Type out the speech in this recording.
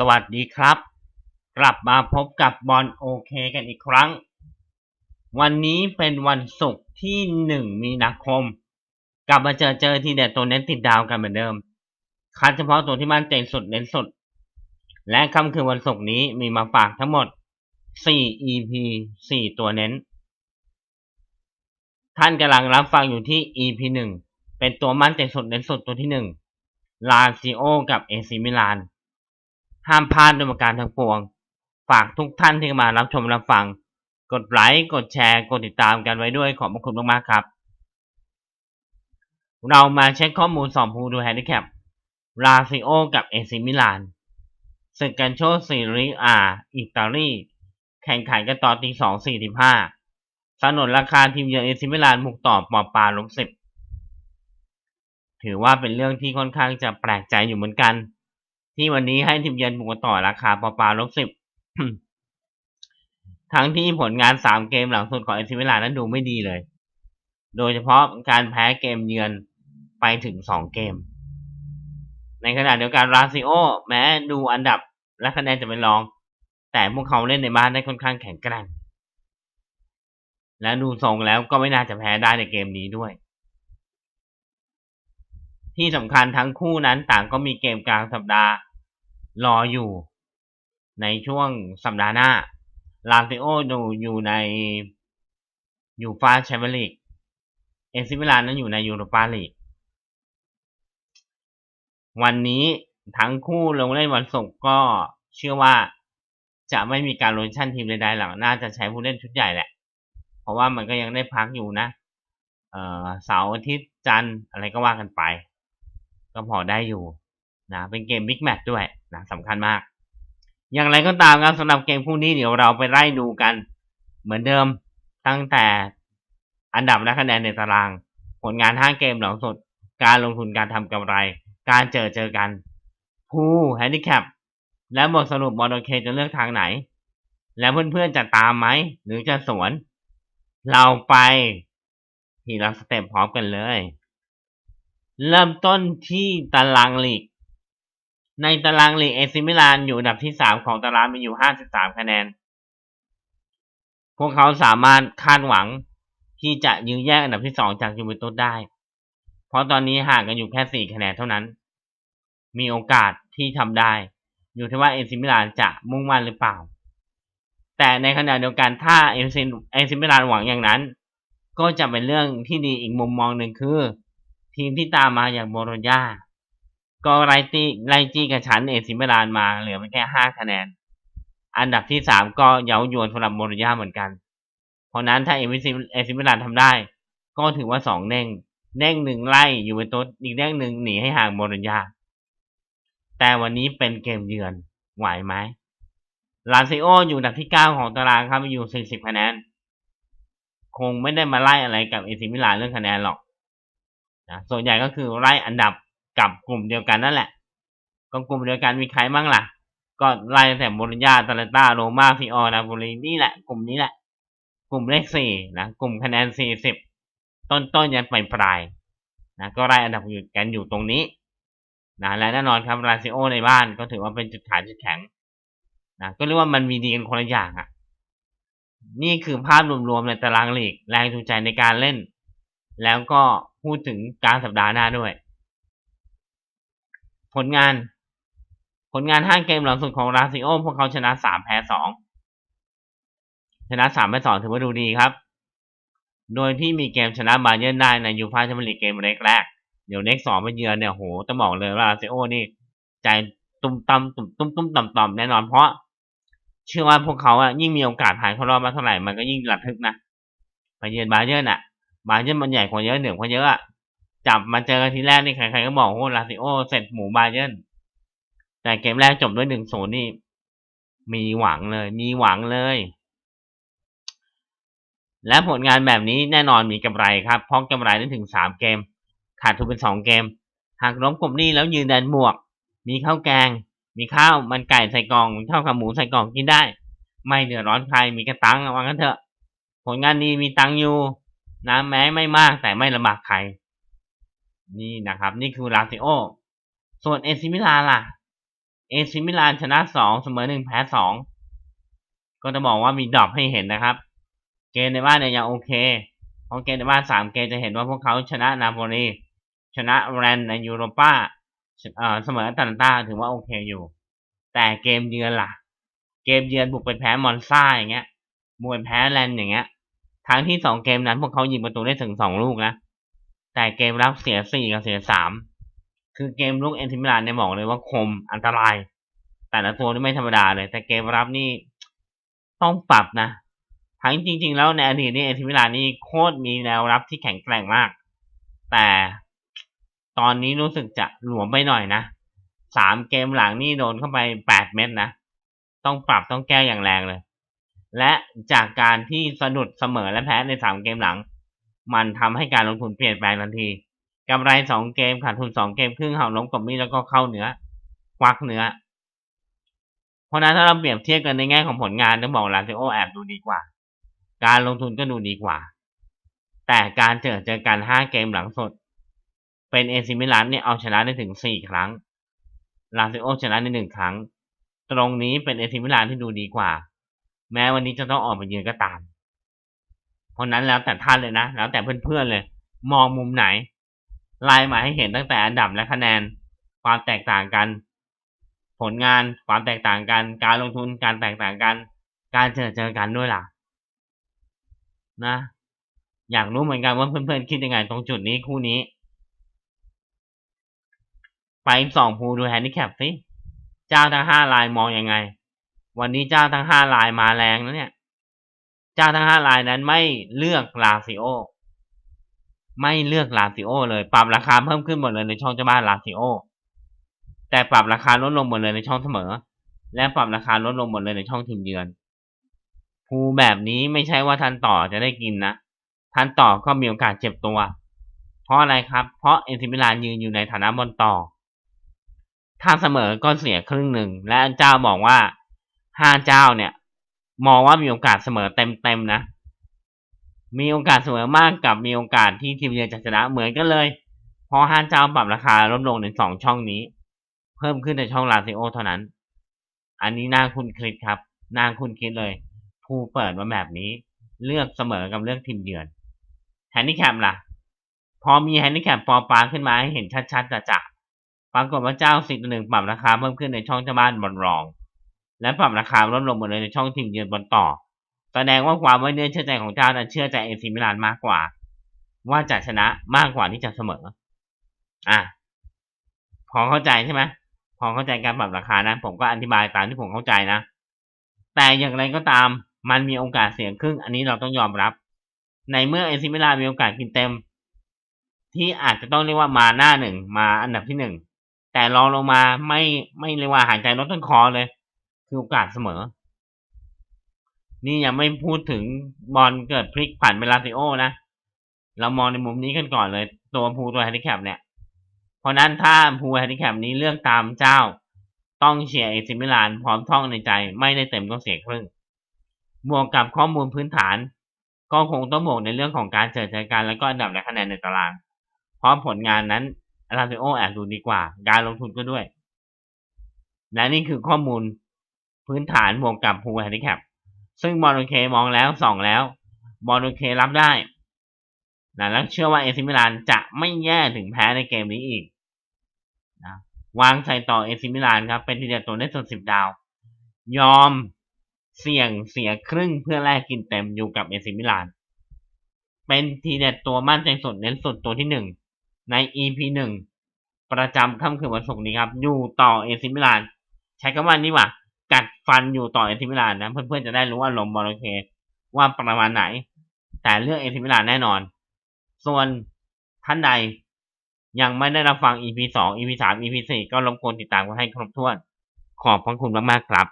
สวัสดีครับ กลับมาพบกับบอลโอเคกันอีกครั้ง วันนี้เป็นวันศุกร์ที่หนึ่งมีนาคม กลับมาเจอเจอที่เด็ดตัวเน้นติดดาวกันเหมือนเดิม คัดเฉพาะตัวที่มันใจสุดเน้นสุด และค่ำคืนวันศุกร์นี้มีมาฝากทั้งหมด 4 EP 4 ตัวเน้น ท่านกำลังรับฟังอยู่ที่ EP 1 เป็นตัวมันใจสุดเน้นสุดตัวที่ 1 ลาซิโอกับเอซิมิลาน ห้ามพลาดด้วยประการทั้งปวง ฝากทุกท่านที่มารับชมรับฟัง กดไลค์ กดแชร์ กดติดตามกันไว้ด้วยขอบคุณมากๆครับ เรามาเช็คข้อมูลสอบผู้ดูแฮนดิแคปลาซิโอ กับเอซิมิลานศึกกันโชว์ซีรีอาอิตาลี แข่งขันกันต่อตีสองสี่สิบห้าสนนราคาทีมเยือนเอซิมิลานบุกต่อปอปาลบสิบถือว่าเป็นเรื่องที่ค่อนข้างจะแปลกใจอยู่เหมือนกัน ที่วันนี้ให้ทีมเยือนบุกต่อราคาปปาลบสิบทั้งที่ผลงานสามเกมหลังสุดของเอซิมิลานนั้นดูไม่ดีเลย โดยเฉพาะการแพ้เกมเยือนไปถึงสองเกม ในขณะเดียวกันราซิโอ แม้ดูอันดับและคะแนนจะเป็นรอง แต่พวกเขาเล่นในบ้านได้ค่อนข้างแข็งแกร่งและดูทรงแล้วก็ไม่น่าจะแพ้ได้ในเกมนี้ด้วย ที่สำคัญทั้งคู่นั้นต่างก็มีเกมกลางสัปดาห์ รออยู่ในช่วงสัปดาห์หน้า ลาซิโอดูอยู่ในยูฟาแชมเปี้ยนลีก เอซิมิลานนั้นอยู่ในยูโรปาลีก วันนี้ทั้งคู่ลงเล่นวันศุกร์ก็เชื่อว่าจะไม่มีการโรเชั่นทีมใดๆหรอกน่าจะใช้ผู้เล่นชุดใหญ่แหละ เพราะว่ามันก็ยังได้พักอยู่นะ เอ่อเสาร์อาทิตย์จันทร์อะไรก็ว่ากันไป ก็พอได้อยู่นะ เป็นเกมบิ๊กแมตช์ด้วย นะสำคัญมาก อย่างไรก็ตามครับสำหรับเกมคู่นี้เดี๋ยวเราไปไล่ดูกัน เหมือนเดิมตั้งแต่อันดับและคะแนนในตาราง ผลงานห้าเกมหลังสุด การลงทุนการทำกำไร การเจอเจอกันผู้แฮนดิแคปและบทสรุปบอลโอเคจะเลือกทางไหน แล้วเพื่อนๆจะตามไหม หรือจะสวน เราไปทีละสเต็ปพร้อมกันเลย เริ่มต้นที่ตารางลีก ในตารางลีกเอซิมิลานอยู่อันดับที่สามของตารางมีอยู่ห้าสิบสามคะแนน พวกเขาสามารถคาดหวังที่จะยืนแยกอันดับที่สองจากยูเวนตุสได้ เพราะตอนนี้ห่างกันอยู่แค่สี่คะแนนเท่านั้น มีโอกาสที่ทำได้ อยู่ที่ว่าเอซิมิลานจะมุ่งมั่นหรือเปล่า แต่ในขณะเดียวกันถ้าเอซิเอซิมิลานหวังอย่างนั้น ก็จะเป็นเรื่องที่ดีอีกมุมมองหนึ่งคือ ทีมที่ตามมาอย่างโบโรญญา ก็ไล่ตีไล่จี้กับชั้นเอซิมิลานมาเหลือเพียงแค่ห้าคะแนน อันดับที่สามก็เย้ายวนสำหรับโบโรญญาเหมือนกัน เพราะนั้นถ้าเอซิเอซิมิลานทำได้ ก็ถือว่าสองเด้งเด้งหนึ่งไล่ยูเวนตุสอีกเด้งหนึ่งหนีให้ห่างโบโรญญาแต่วันนี้เป็นเกมเยือนไหวไหมลาซิโออยู่อันดับที่เก้าของตารางครับอยู่สี่สิบคะแนน คงไม่ได้มาไล่อะไรกับเอซิมิลานเรื่องคะแนนหรอกนะส่วนใหญ่ก็คือไล่อันดับ กับกลุ่มเดียวกันนั่นแหละ ก็กลุ่มเดียวกันมีใครบ้างล่ะ ก็ไล่แต่โบลิญญาตาเลต้าโรมาฟิออนาโบลีนี่แหละ กลุ่มนี้แหละ กลุ่มเลขสี่นะกลุ่มคะแนนสี่สิบต้นต้นยันปลายปลายนะก็ไล่อันดับอยู่กันอยู่ตรงนี้นะและแน่นอนครับลาซิโอในบ้านก็ถือว่าเป็นจุดขายจุดแข็งนะก็เรียกว่ามันมีดีกันคนละอย่างอะ่ะ นี่คือภาพรวมๆในตารางลีกแรงจูงใจในการเล่น แล้วก็พูดถึงการสัปดาห์หน้าด้วย ผลงาน ผลงานห้าเกมหลังสุดของลาซิโอพวกเขาชนะสามแพ้สองชนะสามแพ้สองถือว่าดูดีครับ โดยที่มีเกมชนะบาเยิร์นได้ในยูฟ่าแชมเปี้ยนลีกเกมแรกแรก เดี๋ยวเน็กสองไปเยือนเนี่ยโหต้องบอกเลยว่าลาซิโอนี่ ใจตุ้มตั้มตุ้มตุ้มตุ้มต่ำต่ำแน่นอนเพราะ เชื่อว่าพวกเขาอะยิ่งมีโอกาสผ่านเข้ารอบมาเท่าไหร่มันก็ยิ่งระทึกนะไปเยือนบาเยิร์นอะบาเยิร์นมันใหญ่กว่าเยอะเหนือกว่าเยอะอะ จับมาเจอกันทีแรกนี่ใครๆก็บอกโอ้ลาซิโอเสร็จหมูบาเยนแต่เกมแรกจบด้วยหนึ่งศูนย์นี่ มีหวังเลย มีหวังเลย และผลงานแบบนี้แน่นอนมีกำไรครับ เพราะกำไรได้ถึงสามเกม ขาดทุนเป็นสองเกม หากล้มกลุ่มนี้แล้วยืนแดนบวก มีข้าวแกง มีข้าวมันไก่ใส่กล่องมีข้าวขาหมูใส่กล่องกินได้ ไม่เดือดร้อนใครมีกระตังวางกันเถอะ ผลงานดีมีตังอยู่นะแม้ไม่มากแต่ไม่ลำบากใคร นี่นะครับ นี่คือลาซิโอ ส่วนเอซิมิลาล่ะ เอซิมิลานชนะสองเสมอหนึ่งแพ้สองก็จะบอกว่ามีดรอปให้เห็นนะครับ เกมในบ้านเนี่ยยังโอเคเพราะเกมในบ้านสามเกมจะเห็นว่าพวกเขาชนะนาโปลีชนะแรนในยูโรปาเอ่อเสมอตันตาถือว่าโอเคอยู่ แต่เกมเยือนล่ะ เกมเยือนบุกไปแพ้มอนซ่าอย่างเงี้ยบุกไปแพ้แรนอย่างเงี้ยทั้งที่สองเกมนั้นพวกเขายิงประตูได้ถึงสองลูกนะ แต่เกมรับเสียสี่กับเสียสามคือเกมลุกเอนทิมิลานเนี่ยบอกเลยว่าคมอันตราย แต่ละตัวนี่ไม่ธรรมดาเลย แต่เกมรับนี่ต้องปรับนะทั้งจริง ๆ แล้วในอดีตนี่เอนทิมิลานนี่โคตรมีแนวรับที่แข็งแกร่งมาก แต่ตอนนี้รู้สึกจะหลวมไปหน่อยนะสามเกมหลังนี่โดนเข้าไปแปดเม็ดนะ ต้องปรับต้องแก้อย่างแรงเลย และจากการที่สะดุดเสมอและแพ้ในสามเกมหลัง มันทำให้การลงทุนเปลี่ยนแปลงทันทีกำไรสองเกมขาดทุนสองเกมครึ่งเห่าล้มกบมีแล้วก็เข้าเนื้อควักเนื้อ เพราะนั้นถ้าเราเปรียบเทียบกันในแง่ของผลงานต้องบอกลาซิโอแอบดูดีกว่า การลงทุนก็ดูดีกว่า แต่การเจอเจอกันห้าเกมหลังสด เป็นเอซิมิลันเนี่ยเอาชนะได้ถึงสี่ครั้งลาซิโอชนะในหนึ่งครั้ง ตรงนี้เป็นเอซิมิลันที่ดูดีกว่า แม้วันนี้จะต้องออกไปยืนก็ตาม เพราะนั้นแล้วแต่ท่านเลยนะ แล้วแต่เพื่อนๆเลย มองมุมไหนไล่มาให้เห็นตั้งแต่อันดับและคะแนน ความแตกต่างกัน ผลงานความแตกต่างกัน การลงทุนการแตกต่างกัน การเจอเจอกันด้วยล่ะ นะ อยากรู้เหมือนกันว่าเพื่อนๆคิดยังไงตรงจุดนี้คู่นี้ ไปสองภูดูแฮนดิแคปสิเจ้าทั้งห้าลายมองยังไง วันนี้เจ้าทั้งห้าลายมาแรงนะเนี่ย เจ้าทั้งห้าลายนั้นไม่เลือกลาซิโอ ไม่เลือกลาซิโอ เลยปรับราคาเพิ่มขึ้นหมดเลยในช่องเจ้าบ้านลาซิโอ แต่ปรับราคาลดลงหมดเลยในช่องเสมอ และปรับราคาลดลงหมดเลยในช่องทีมเยือนภูแบบนี้ไม่ใช่ว่าท่านต่อจะได้กินนะท่านต่อก็มีโอกาสเจ็บตัว เพราะอะไรครับ เพราะเอ็นซิมิลานยืนอยู่ในฐานะบอลต่อ ถ้าเสมอก็เสียครึ่งหนึ่ง และเจ้าบอกว่าห้าเจ้าเนี่ย มองว่ามีโอกาสเสมอเต็มๆนะ มีโอกาสเสมอมากกับมีโอกาสที่ทีมเยือนจะชนะเหมือนกันเลยเพราะห้าเจ้าปรับราคาลดลงในสองช่องนี้ เพิ่มขึ้นในช่องลาซิโอเท่านั้น อันนี้น่าคุณคิดครับน่าคุณคิดเลย ผู้เปิดมาแบบนี้ เลือกเสมอกับเลือกทีมเยือนแฮนดิแคปล่ะ พอมีแฮนดิแคปปอปาขึ้นมาให้เห็นชัดๆจะจะปรากฏว่าเจ้าสิบหนึ่งปรับราคาเพิ่มขึ้นในช่องเจ้าบ้านบอลรอง และปรับราคาลดลงหมดเลยในช่องทีมเยือนบอลต่อ แสดงว่าความไว้เนื้อเชื่อใจของเจ้านั้นเชื่อใจเอซิมิลานมากกว่า ว่าจะชนะมากกว่าที่จะเสมอ อะ พอเข้าใจใช่ไหมพอเข้าใจการปรับราคานะ ผมก็อธิบายตามที่ผมเข้าใจนะ แต่อย่างไรก็ตามมันมีโอกาสเสี่ยงครึ่ง อันนี้เราต้องยอมรับ ในเมื่อเอซิมิลานมีโอกาสกินเต็ม ที่อาจจะต้องเรียกว่ามาหน้าหนึ่งมาอันดับที่หนึ่งแต่รองลงมาไม่ไม่เรียกว่าหายใจลดต้นคอเลย คือโอกาสเสมอ นี่ยังไม่พูดถึงบอลเกิดพลิกผันเป็นลาซิโอนะ เรามองในมุมนี้กันก่อนเลย ตัวภูตัวแฮนดิแคปเนี่ย เพราะนั้นถ้าภูแฮนดิแคปนี้เลือกตามเจ้า ต้องเชียร์เอซิมิลานพร้อมท่องในใจ ไม่ได้เต็มก็เสียครึ่งบวกกับข้อมูลพื้นฐาน ก็คงต้องบวกในเรื่องของการเจอเจอกันแล้วก็อันดับและคะแนนในตาราง เพราะผลงานนั้นลาซิโอแอบดูดีกว่า การลงทุนก็ด้วย และนี่คือข้อมูล พื้นฐานบวกกับภูแฮนดิแคปซึ่งบอลโอเคมองแล้วส่องแล้ว บอลโอเครับได้นะแล้วเชื่อว่าเอซิมิลานจะไม่แย่ถึงแพ้ในเกมนี้อีกนะวางใส่ต่อเอซิมิลานครับ เป็นทีเดียตัวได้สุดสิบดาว ยอมเสี่ยงเสียครึ่งเพื่อแลกกินเต็มอยู่กับเอซิมิลาน เป็นทีเด็ดตัวมั่นใจสุดเน้นสุดตัวที่หนึ่งใน EP หนึ่งประจำค่ำคืนวันศุกร์นี้ครับ อยู่ต่อเอซิมิลาน ใช้คำว่านี้ว่า กัดฟันอยู่ต่อเอทิมิลานนะ เพื่อนๆจะได้รู้ว่าลมบอลโอเค ว่าประมาณไหน แต่เรื่องเอทิมิลานแน่นอน ส่วนท่านใดยังไม่ได้รับฟัง EP สอง EP สาม EP สี่ก็รบกวนติดตามกันให้ครบถ้วน ขอบพระคุณมากๆครับ